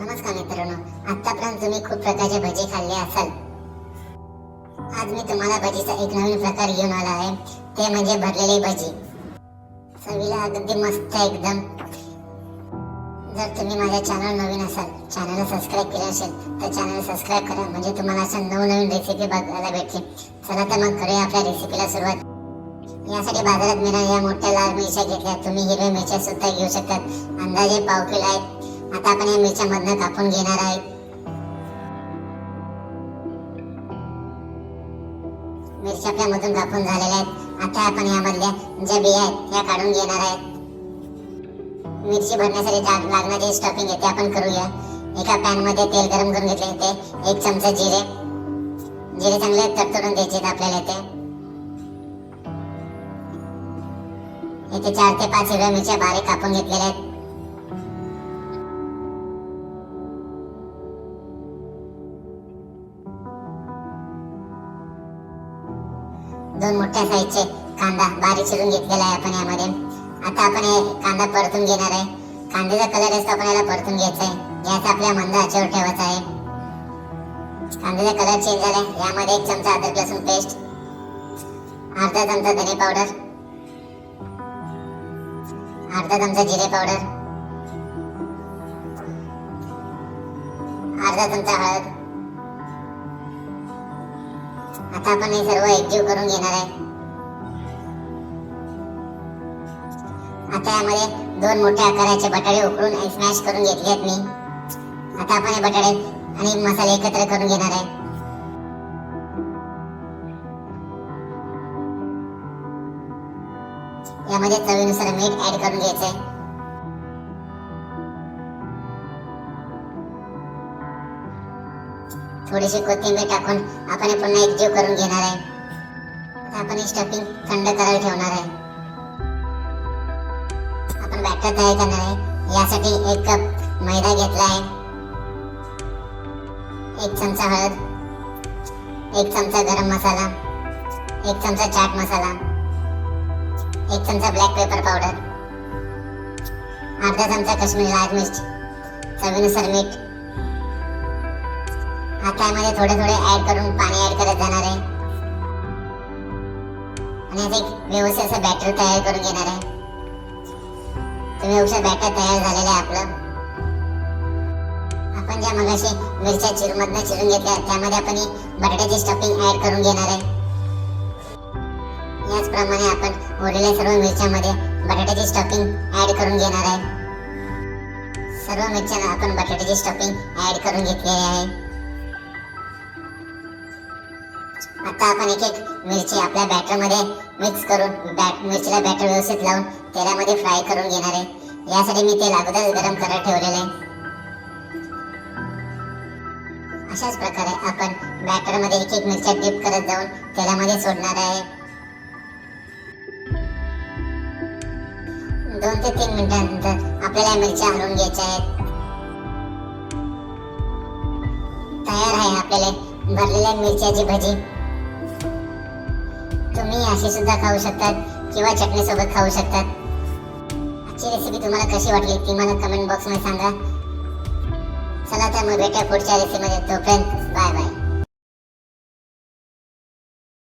नमस्कार मित्रांनो आतापर्यंत तुम्ही खूप प्रकारचे भजी खाल्ले असाल. आज मी तुम्हाला भजीचा एक नवीन प्रकार घेऊन आला आहे. ते म्हणजे भरलेली भजी. चवीला अगदी मस्त एकदम. जर तुम्ही माझ्या चॅनल नवीन असाल चॅनलला सबस्क्राईब केलं असेल तर चॅनल सबस्क्राईब करा. म्हणजे तुम्हाला अशा नवनवीन रेसिपी बघायला भेटतील. चला तर मग करूया आपल्या रेसिपीला सुरुवात. यासाठी बाजारात मिळणाऱ्या या मोठ्या लाल मिरच्या घेतल्या. तुम्ही हिरव्या मिरच्या सुद्धा घेऊ शकतात. अंदाजे पाव किलो आहेत. आता आपण या मिरच्या मधनं कापून घेणार आहेत. मिरच्या आपल्या मधून कापून झालेल्या आहेत. आता आपण यामधल्या ज्या बिया आहेत त्या काढून घेणार आहेत. मिरची भरण्यासाठी लागणारे स्टफिंग आहे ते आपण करूया. एका पॅनमध्ये तेल गरम करून घेतले ते एक चमचा जिरे. जिरे चांगले तडतडून द्यायचे आपल्याला इथे. इथे चार ते पाच हिरव्या मिरच्या बारीक कापून घेतलेल्या आहेत. दोन मोठ्या साईजचे कांदा बारीक चिरून घेतलेला आहे आपण यामध्ये. आता आपण हे कांदा परतून घेणार आहे. कांद्याचा कलर असतो आपण याला परतून घ्यायचा आहे. गॅस आपल्या मंद आचेवर ठेवायचा आहे. कांद्याचा कलर चेंज झाला यामध्ये एक चमचा अद्रक लसूण पेस्ट अर्धा चमचा धने पावडर अर्धा चमचा जिरे पावडर अर्धा चमचा हळद आता आपण हे सर्व एकजीव करून घेणार आहे. आता यामध्ये दोन मोठ्या आकाराचे बटाटे उकळून स्मॅश करून घेतले आहेत मी. आता आपण हे बटाटे आणि मसाले एकत्र करून घेणार आहे. यामध्ये चवीनुसार मीठ ऍड करून घ्यायचं आहे थोडीशी कोथिंबीर टाकून आपण हे पुन्हा एकजीव करून घेणार आहे. आपण स्टफिंग थंड करायला ठेवणार आहे. आपण बॅटर तयार करणार आहे. यासाठी एक कप मैदा घेतला आहे. एक चमचा हळद. एक चमचा गरम मसाला. एक चमचा चाट मसाला. एक चमचा ब्लॅक पेपर पावडर अर्धा चमचा काश्मीरी लाल मिर्च. चवीनुसार मीठ. हा त्यामध्ये थोडे थोडे ऍड करून पाणी ऍड करत जाणार आहे. आणि असं एक व्यवस्थित असं बॅटर तयार करून घेणार आहे. तुम्ही औषध बॅटर तयार झालेलं आहे आपलं. आपण ज्या मगाशी मिरच्या चिरमधनं चिरून घेतल्या त्यामध्ये आपण ही बटाट्याची स्टफिंग ऍड करून घेणार आहे. याचप्रमाणे आपण उरलेल्या सर्व मिरच्यामध्ये बटाट्याची स्टफिंग ऍड करून घेणार आहे. सर्व मिरच्यांना आपण बटाट्याची स्टफिंग ऍड करून घेतलेली आहे. आता आपण एक एक मिरची आपल्या बॅटरमध्ये मिक्स करून बॅट मिरचीला बॅटर व्यवस्थित लावून तेलामध्ये फ्राय करून घेणार आहे. यासाठी मी तेल अगोदर गरम करत ठेवलेलं आहे. अशाच प्रकारे आपण बॅटरमध्ये एक एक मिरच्या डिप करत जाऊन तेलामध्ये सोडणार आहे. दोन ते तीन मिनिटानंतर आपल्याला मिरच्या हलवून घ्यायच्या आहेत. तयार आहे आपल्याला भरलेल्या मिरच्याची भजी. तुम्ही अशी सुद्धा खाऊ शकतात किंवा चटणी सोबत खाऊ शकतात. आजची रेसिपी तुम्हाला कशी वाटली ती मला कमेंट बॉक्समध्ये सांगा. चला तर मग भेटूया पुढच्या रेसिपीमध्ये तोपर्यंत बाय बाय